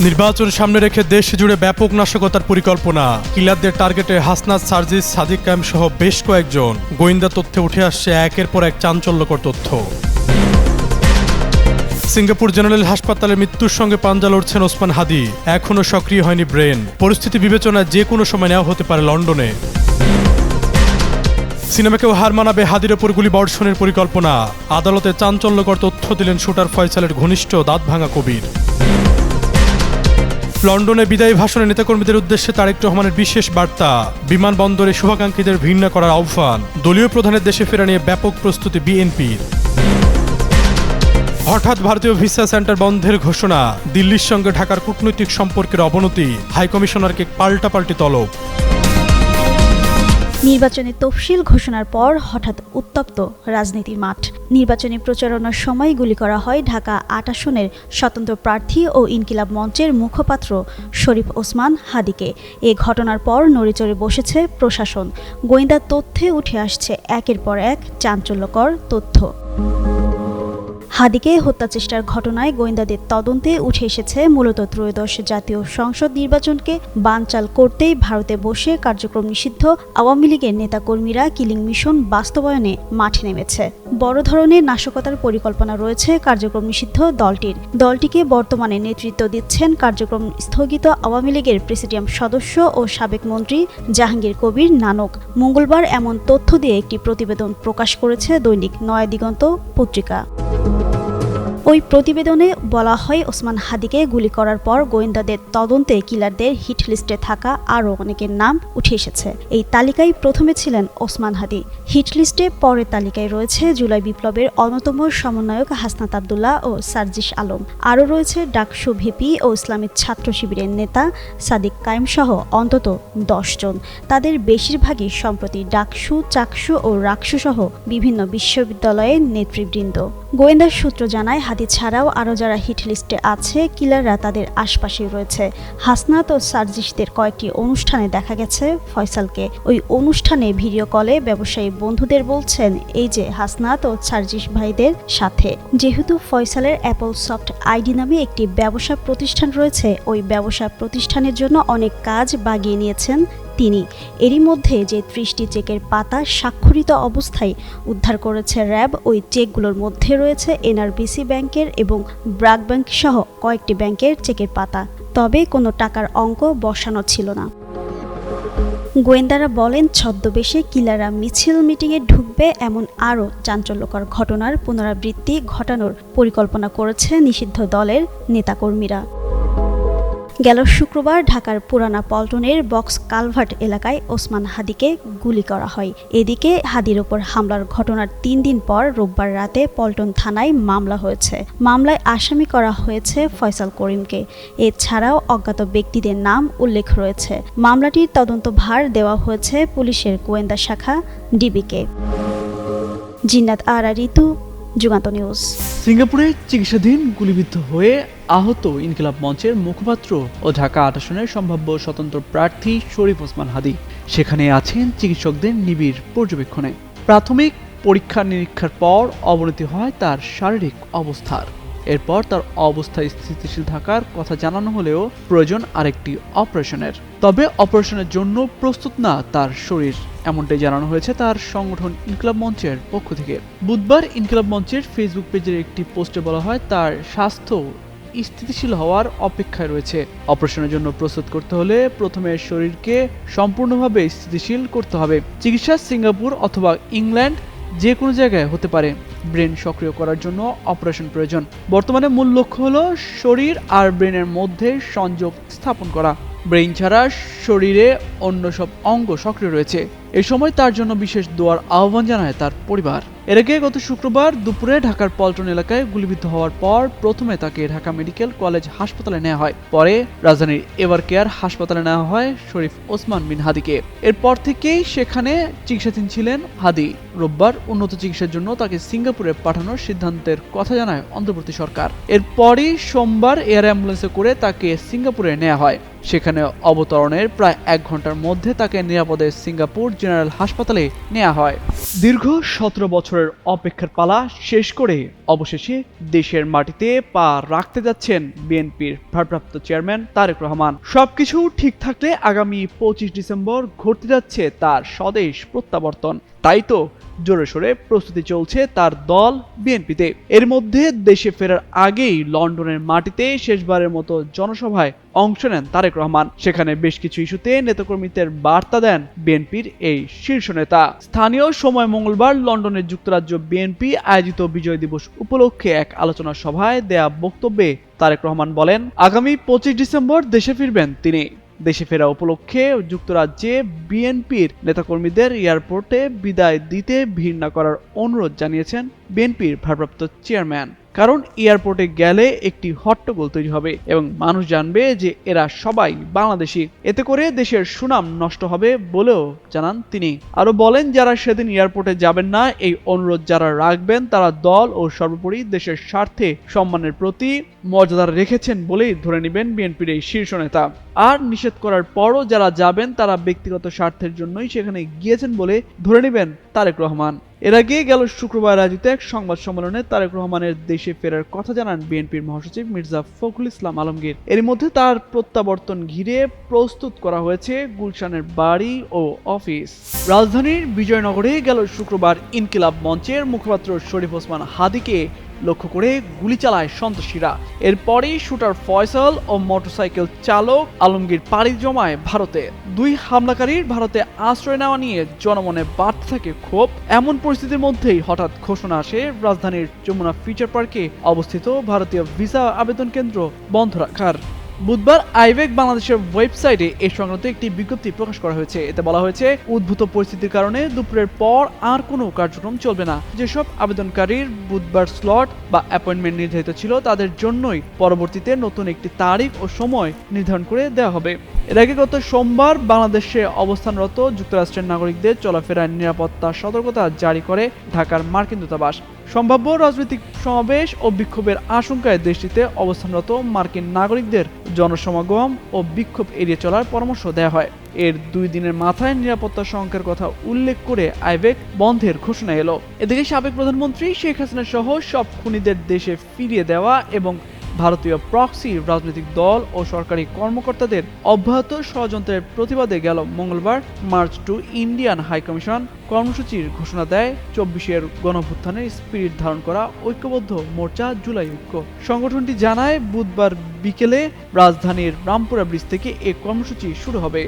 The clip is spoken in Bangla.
নির্বাচন সামনে রেখে দেশ জুড়ে ব্যাপক নাশকতার পরিকল্পনা। কিলারদের টার্গেটে হাসনাত, সার্জিস, সাদিক কায়েম সহ বেশ কয়েকজন। গোয়েন্দা তথ্যে উঠে আসছে একের পর এক চাঞ্চল্যকর তথ্য। সিঙ্গাপুর জেনারেল হাসপাতালে মৃত্যুর সঙ্গে পাঞ্জা লড়ছেন ওসমান হাদি। এখনও সক্রিয় হয়নি ব্রেন। পরিস্থিতি বিবেচনায় যে কোনো সময় নেওয়া হতে পারে লন্ডনে। সিনেমাকেও হার মানাবে হাদির ওপর গুলি বর্ষণের পরিকল্পনা। আদালতে চাঞ্চল্যকর তথ্য দিলেন শুটার ফয়সালের ঘনিষ্ঠ দাঁত ভাঙা কবির। লন্ডনে বিদায়ী ভাষণে নেতাকর্মীদের উদ্দেশ্যে তারেক রহমানের বিশেষ বার্তা। বিমানবন্দরে শুভাকাঙ্ক্ষীদের ভিন্ন করার আহ্বান। দলীয় প্রধানের দেশে ফেরা নিয়ে ব্যাপক প্রস্তুতি বিএনপির। হঠাৎ ভারতীয় ভিসা সেন্টার বন্ধের ঘোষণা। দিল্লির সঙ্গে ঢাকার কূটনৈতিক সম্পর্কের অবনতি। হাইকমিশনারকে পাল্টাপাল্টি তলব। নির্বাচনের তফসিল ঘোষণার পর হঠাৎ উত্তপ্ত রাজনীতির মাঠ। নির্বাচনী প্রচারণার সময় গুলি করা হয় ঢাকা আট আসনের স্বতন্ত্র প্রার্থী ও ইনকিলাব মঞ্চের মুখপাত্র শরীফ ওসমান হাদিকে। এ ঘটনার পর নড়েচড়ে বসেছে প্রশাসন। গোয়েন্দা তথ্যে উঠে আসছে একের পর এক চাঞ্চল্যকর তথ্য। হাদিকে হত্যা চেষ্টার ঘটনায় গোয়েন্দাদের তদন্তে উঠে এসেছে মূলত ত্রয়োদশ জাতীয় সংসদ নির্বাচনকে বানচাল করতেই ভারতে বসে কার্যক্রম নিষিদ্ধ আওয়ামী লীগের নেতাকর্মীরা কিলিং মিশন বাস্তবায়নে মাঠে নেমেছে। বড় ধরনের নাশকতার পরিকল্পনা রয়েছে কার্যক্রম নিষিদ্ধ দলটির। দলটিকে বর্তমানে নেতৃত্ব দিচ্ছেন কার্যক্রম স্থগিত আওয়ামী লীগের প্রেসিডিয়াম সদস্য ও সাবেক মন্ত্রী জাহাঙ্গীর কবির নানক। মঙ্গলবার এমন তথ্য দিয়ে একটি প্রতিবেদন প্রকাশ করেছে দৈনিক নয়া দিগন্ত পত্রিকা। ওই প্রতিবেদনে বলা হয় ওসমান হাদিকে গুলি করার পর গোয়েন্দাদের তদন্তে কিলারদের হিট লিস্টে থাকা আরও অনেকের নাম উঠে এসেছে। এই তালিকায় প্রথমে ছিলেন ওসমান হাদি। হিট লিস্টে পরের তালিকায় রয়েছে জুলাই বিপ্লবের অন্যতম সমন্বয়ক হাসনাত আবদুল্লাহ ও সার্জিস আলম। আরও রয়েছে ডাকসু ভিপি ও ইসলামী ছাত্র শিবিরের নেতা সাদিক কায়েম সহ অন্তত জন। তাদের বেশিরভাগই সম্প্রতি ডাকসু, চাকসু ও রাকসু সহ বিভিন্ন বিশ্ববিদ্যালয়ের নেতৃবৃন্দ। গোয়েন্দা সূত্র জানায় হাদি ছাড়াও আরও যারা হিট লিস্টে আছে, কিলাররা তাদের আশপাশেই রয়েছে। হাসনাত ও সার্জিসদের কয়েকটি অনুষ্ঠানে দেখা গেছে ফয়সালকে। ওই অনুষ্ঠানে ভিডিও কলে ব্যবসায়ী বন্ধুদের বলছেন, এই যে হাসনাত ও সার্জিস ভাইদের সাথে। যেহেতু ফয়সালের অ্যাপল সফট আইডি নামে একটি ব্যবসা প্রতিষ্ঠান রয়েছে, ওই ব্যবসা প্রতিষ্ঠানের জন্য অনেক কাজ বাগিয়ে নিয়েছেন তিনি। এরই মধ্যে যে ত্রিশটি চেকের পাতা স্বাক্ষরিত অবস্থায় উদ্ধার করেছে র্যাব, ওই চেকগুলোর মধ্যে রয়েছে এনআরবিসি ব্যাংকের এবং ব্রাক ব্যাংক সহ কয়েকটি ব্যাংকের চেকের পাতা। তবে কোনো টাকার অঙ্ক বসানো ছিল না। গোয়েন্দারা বলেন, ছদ্মবেশে কিলারা মিছিল মিটিংয়ে ঢুকবে এমন আরও চাঞ্চল্যকর ঘটনার পুনরাবৃত্তি ঘটানোর পরিকল্পনা করেছে নিষিদ্ধ দলের নেতাকর্মীরা। গেল শুক্রবার ঢাকার পুরানা পল্টনের বক্স কালভার্ট এলাকায় ওসমান হাদিকে গুলি করা হয়। এদিকে হাদির ওপর হামলার ঘটনার তিন দিন পর রোববার রাতে পল্টন থানায় মামলা হয়েছে। মামলায় আসামি করা হয়েছে ফয়সাল করিমকে। এছাড়াও অজ্ঞাত ব্যক্তিদের নাম উল্লেখ রয়েছে। মামলাটির তদন্ত ভার দেওয়া হয়েছে পুলিশের গোয়েন্দা শাখা ডিবিকে। জিন্নাত আরা ঋতু যুগান্ত নিউজ। সিঙ্গাপুরে চিকিৎসাধীন গুলিবিদ্ধ হয়ে আহত ইনকিলাব মঞ্চের মুখপাত্র ও ঢাকা আট আসনের সম্ভাব্য স্বতন্ত্র প্রার্থী শরীফ ওসমান হাদি। সেখানে আছেন চিকিৎসকদের নিবিড় পর্যবেক্ষণে। প্রাথমিক পরীক্ষা নিরীক্ষার পর অবনতি হয় তার শারীরিক অবস্থার এরপর তার অবস্থা স্থিতিশীল থাকার কথা জানানো হলেও প্রয়োজন আরেকটি অপারেশনের। তবে অপারেশনের জন্য প্রস্তুত না তার শরীর, এমনটাই জানানো হয়েছে তার সংগঠন ইনকিলাব মঞ্চের পক্ষ থেকে। বুধবার ইনকিলাব মঞ্চের ফেসবুক পেজের একটি পোস্টে বলা হয়, তার স্বাস্থ্য স্থিতিশীল হওয়ার অপেক্ষায় রয়েছে। অপারেশনের জন্য প্রস্তুত করতে হলে প্রথমে শরীরকে সম্পূর্ণভাবে স্থিতিশীল করতে হবে। চিকিৎসা সিঙ্গাপুর অথবা ইংল্যান্ড যে কোনো জায়গায় হতে পারে। ব্রেন সক্রিয় করার জন্য অপারেশন প্রয়োজন। বর্তমানে মূল লক্ষ্য হল শরীর আর ব্রেনের মধ্যে সংযোগ স্থাপন করা। ব্রেইন ছাড়া শরীরে অন্য সব অঙ্গ সক্রিয় রয়েছে। এ সময় তার জন্য বিশেষ দোয়ার আহ্বান জানায় তার পরিবার। এর আগে গত শুক্রবার দুপুরে ঢাকার পল্টন এলাকায় গুলিবিদ্ধ হওয়ার পর প্রথমে তাকে ঢাকা মেডিকেল কলেজ হাসপাতালে নেওয়া হয়। পরে রাজধানীর এভার কেয়ার হাসপাতালে নেওয়া হয় শরীফ ওসমান বিন হাদিকে। এরপর থেকেই সেখানে চিকিৎসাধীন ছিলেন হাদি। রোববার উন্নত চিকিৎসার জন্য তাকে সিঙ্গাপুরে পাঠানোর সিদ্ধান্তের কথা জানায় অন্তর্বর্তী সরকার। এরপরই সোমবার এয়ার অ্যাম্বুলেন্সে করে তাকে সিঙ্গাপুরে নেওয়া হয়। সেখানে অবতরণের প্রায় এক ঘণ্টার মধ্যে তাকে নিরাপদে সিঙ্গাপুর জেনারেল হাসপাতালে নেওয়া হয়। দীর্ঘ সতেরো বছরের অপেক্ষার পালা শেষ করে অবশেষে দেশের মাটিতে পা রাখতে যাচ্ছেন বিএনপির ভারপ্রাপ্ত চেয়ারম্যান তারেক রহমান। সবকিছু ঠিক থাকলে আগামী পঁচিশ ডিসেম্বর ঘটতে যাচ্ছে তার স্বদেশ প্রত্যাবর্তন। তাই তো জোরে সোরে প্রস্তুতি চলছে তার দল বিএনপিতে। এর মধ্যে দেশে ফেরার আগেই লন্ডনের মাটিতে শেষবারের মতো জনসভায় অংশ নেন তারেক রহমান। সেখানে বেশ কিছু ইস্যুতে নেতাকর্মীদের বার্তা দেন বিএনপির এই শীর্ষ নেতা। স্থানীয় সময় মঙ্গলবার লন্ডনের যুক্তরাজ্য বিএনপি আয়োজিত বিজয় দিবস উপলক্ষে এক আলোচনা সভায় দেয়া বক্তব্যে তারেক রহমান বলেন, আগামী পঁচিশ ডিসেম্বর দেশে ফিরবেন তিনি। দেশে ফেরা উপলক্ষে যুক্তরাজ্যে বিএনপির নেতাকর্মীদের এয়ারপোর্টে বিদায় দিতে ভিড় না করার অনুরোধ জানিয়েছেন বিএনপির ভারপ্রাপ্ত চেয়ারম্যান। কারণ এয়ারপোর্টে গেলে একটি হট্টগোল তৈরি হবে এবং মানুষ জানবে যে এরা সবাই বাংলাদেশি। এতে করে দেশের সুনাম নষ্ট হবে বলেও জানান তিনি। আরও বলেন, যারা সেদিন এয়ারপোর্টে যাবেন না, এই অনুরোধ যারা রাখবেন, তারা দল ও সর্বোপরি দেশের স্বার্থে সম্মানের প্রতি মর্যাদা রেখেছেন বলেই ধরে নেবেন বিএনপির এই শীর্ষ নেতা। আর নিষেধ করার পরও যারা যাবেন, তারা ব্যক্তিগত স্বার্থের জন্যই সেখানে গিয়েছেন বলে ধরে নেবেন তারেক রহমান। এর আগে গেল শুক্রবার আয়োজিত এক সংবাদ সম্মেলনে তারেক রহমানের দেশে ফেরার কথা জানান বিএনপির মহাসচিব মির্জা ফখরুল ইসলাম আলমগীর। এর মধ্যে তার প্রত্যাবর্তন ঘিরে প্রস্তুত করা হয়েছে গুলশানের বাড়ি ও অফিস। রাজধানীর বিজয়নগরে গেল শুক্রবার ইনকিলাব মঞ্চের মুখপাত্র শরীফ ওসমান হাদিকে লক্ষ্য করে গুলি চালায় সন্ত্রাসীরা। এরপরই শুটার ফয়সল ও মোটরসাইকেল চালক আলমগীর পাড়ি জমায় ভারতে। দুই হামলাকারীর ভারতে আশ্রয় নেওয়া নিয়ে জনমনে বাড়তে থাকে ক্ষোভ। এমন পরিস্থিতির মধ্যেই হঠাৎ ঘোষণা আসে রাজধানীর যমুনা ফিচার পার্কে অবস্থিত ভারতীয় ভিসা আবেদন কেন্দ্র বন্ধ রাখার। বুধবার আইবেক বাংলাদেশের ওয়েবসাইটে এ সংক্রান্ত একটি বিজ্ঞপ্তি প্রকাশ করা হয়েছে। এতে বলা হয়েছে, উদ্ভূত পরিস্থিতির কারণে দুপুরের পর আর কোনো কার্যক্রম চলবে না। যেসব আবেদনকারীর বুধবার স্লট বা অ্যাপয়েন্টমেন্ট নির্ধারিত ছিল, তাদের জন্যই পরবর্তীতে নতুন একটি তারিখ ও সময় নির্ধারণ করে দেওয়া হবে। এর আগে গত সোমবার বাংলাদেশে অবস্থানরত যুক্তরাষ্ট্রের নাগরিকদের চলাফেরার নিরাপত্তা সতর্কতা জারি করে ঢাকার মার্কিন দূতাবাস। সম্ভাব্য রাজনৈতিক সমাবেশ ও বিক্ষোভের আশঙ্কায় দেশটিতে অবস্থানরত মার্কিন নাগরিকদের জনসমাগম ও বিক্ষোভ এড়িয়ে চলার পরামর্শ দেওয়া হয়। এর দুই দিনের মাথায় নিরাপত্তা সংখ্যার কথা উল্লেখ করে আইবেক বন্ধের ঘোষণা এলো। এদিকে সাবেক প্রধানমন্ত্রী শেখ হাসিনা সহ সব খুনিদের দেশে ফিরিয়ে দেওয়া এবং ভারতীয় প্রক্সি রাজনৈতিক দল ও সরকারি কর্মকর্তাদের অব্যাহত ষড়যন্ত্রের প্রতিবাদে গেল মঙ্গলবার march to Indian High Commission. কর্মসূচির ঘোষণা দেয়, চব্বিশের গণভুত্থানের স্পিরিট ধারণ করা ঐক্যবদ্ধ মোর্চা জুলাই ঐক্য। সংগঠনটি জানায়, বুধবার বিকেলে রাজধানীর রামপুরা ব্রিজ থেকে এ কর্মসূচি শুরু হবে।